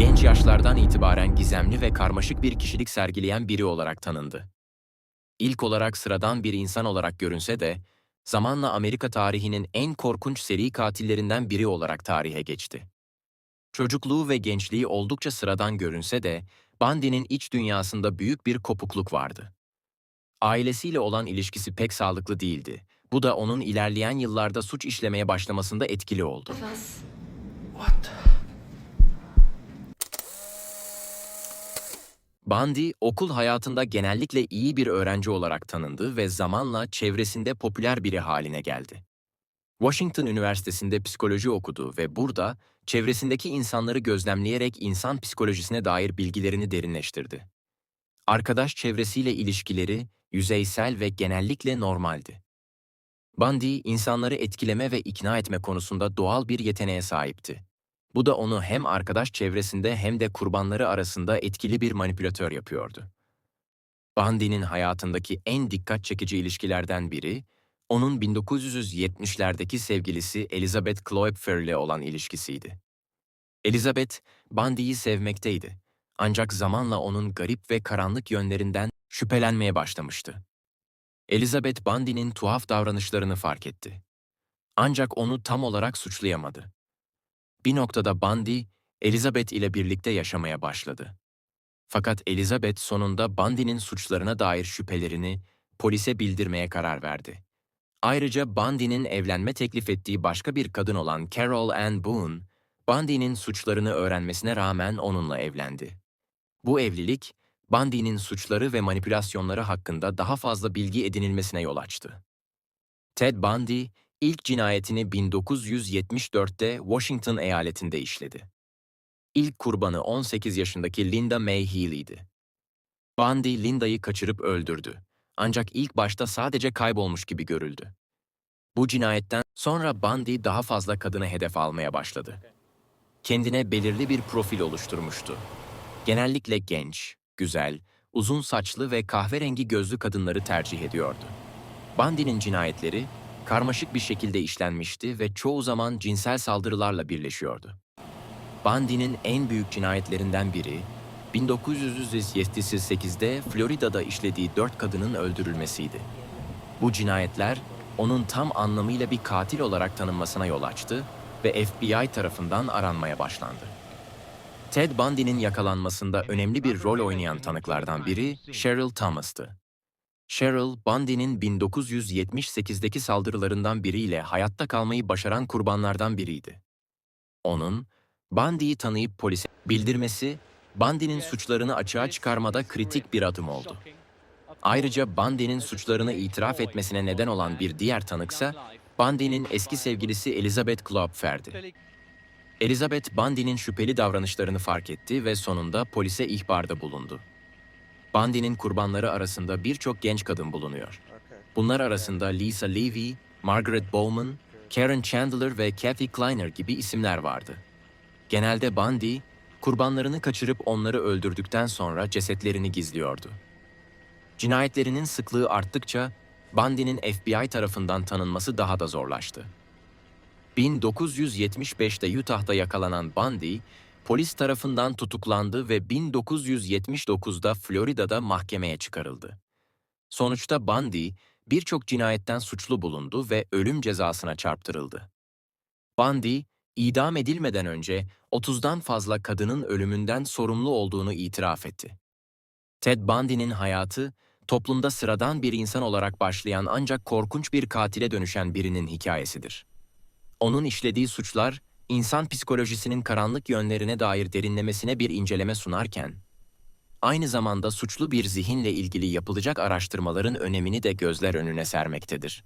genç yaşlardan itibaren gizemli ve karmaşık bir kişilik sergileyen biri olarak tanındı. İlk olarak sıradan bir insan olarak görünse de, zamanla Amerika tarihinin en korkunç seri katillerinden biri olarak tarihe geçti. Çocukluğu ve gençliği oldukça sıradan görünse de, Bundy'nin iç dünyasında büyük bir kopukluk vardı. Ailesiyle olan ilişkisi pek sağlıklı değildi. Bu da onun ilerleyen yıllarda suç işlemeye başlamasında etkili oldu. Was? Bundy, okul hayatında genellikle iyi bir öğrenci olarak tanındı ve zamanla çevresinde popüler biri haline geldi. Washington Üniversitesi'nde psikoloji okudu ve burada çevresindeki insanları gözlemleyerek insan psikolojisine dair bilgilerini derinleştirdi. Arkadaş çevresiyle ilişkileri yüzeysel ve genellikle normaldi. Bundy, insanları etkileme ve ikna etme konusunda doğal bir yeteneğe sahipti. Bu da onu hem arkadaş çevresinde hem de kurbanları arasında etkili bir manipülatör yapıyordu. Bundy'nin hayatındaki en dikkat çekici ilişkilerden biri, onun 1970'lerdeki sevgilisi Elizabeth Kloepfer ile olan ilişkisiydi. Elizabeth, Bundy'yi sevmekteydi. Ancak zamanla onun garip ve karanlık yönlerinden şüphelenmeye başlamıştı. Elizabeth Bundy'nin tuhaf davranışlarını fark etti. Ancak onu tam olarak suçlayamadı. Bir noktada Bundy, Elizabeth ile birlikte yaşamaya başladı. Fakat Elizabeth sonunda Bundy'nin suçlarına dair şüphelerini polise bildirmeye karar verdi. Ayrıca Bundy'nin evlenme teklif ettiği başka bir kadın olan Carol Ann Boone, Bundy'nin suçlarını öğrenmesine rağmen onunla evlendi. Bu evlilik, Bundy'nin suçları ve manipülasyonları hakkında daha fazla bilgi edinilmesine yol açtı. Ted Bundy, ilk cinayetini 1974'te Washington eyaletinde işledi. İlk kurbanı 18 yaşındaki Linda May Healy'di. Bundy, Linda'yı kaçırıp öldürdü. Ancak ilk başta sadece kaybolmuş gibi görüldü. Bu cinayetten sonra Bundy daha fazla kadını hedef almaya başladı. Kendine belirli bir profil oluşturmuştu. Genellikle genç, güzel, uzun saçlı ve kahverengi gözlü kadınları tercih ediyordu. Bundy'nin cinayetleri karmaşık bir şekilde işlenmişti ve çoğu zaman cinsel saldırılarla birleşiyordu. Bundy'nin en büyük cinayetlerinden biri, 1978'de Florida'da işlediği dört kadının öldürülmesiydi. Bu cinayetler, onun tam anlamıyla bir katil olarak tanınmasına yol açtı ve FBI tarafından aranmaya başlandı. Ted Bundy'nin yakalanmasında önemli bir rol oynayan tanıklardan biri Cheryl Thomas'tı. Cheryl, Bundy'nin 1978'deki saldırılarından biriyle hayatta kalmayı başaran kurbanlardan biriydi. Onun, Bundy'yi tanıyıp polise bildirmesi, Bundy'nin suçlarını açığa çıkarmada kritik bir adım oldu. Ayrıca Bundy'nin suçlarını itiraf etmesine neden olan bir diğer tanıksa, Bundy'nin eski sevgilisi Elizabeth Kloepfer'di. Elizabeth, Bundy'nin şüpheli davranışlarını fark etti ve sonunda polise ihbarda bulundu. Bundy'nin kurbanları arasında birçok genç kadın bulunuyor. Bunlar arasında Lisa Levy, Margaret Bowman, Karen Chandler ve Kathy Kleiner gibi isimler vardı. Genelde Bundy, kurbanlarını kaçırıp onları öldürdükten sonra cesetlerini gizliyordu. Cinayetlerinin sıklığı arttıkça Bundy'nin FBI tarafından tanınması daha da zorlaştı. 1975'te Utah'da yakalanan Bundy, polis tarafından tutuklandı ve 1979'da Florida'da mahkemeye çıkarıldı. Sonuçta Bundy, birçok cinayetten suçlu bulundu ve ölüm cezasına çarptırıldı. Bundy, idam edilmeden önce 30'dan fazla kadının ölümünden sorumlu olduğunu itiraf etti. Ted Bundy'nin hayatı, toplumda sıradan bir insan olarak başlayan ancak korkunç bir katile dönüşen birinin hikayesidir. Onun işlediği suçlar, insan psikolojisinin karanlık yönlerine dair derinlemesine bir inceleme sunarken, aynı zamanda suçlu bir zihinle ilgili yapılacak araştırmaların önemini de gözler önüne sermektedir.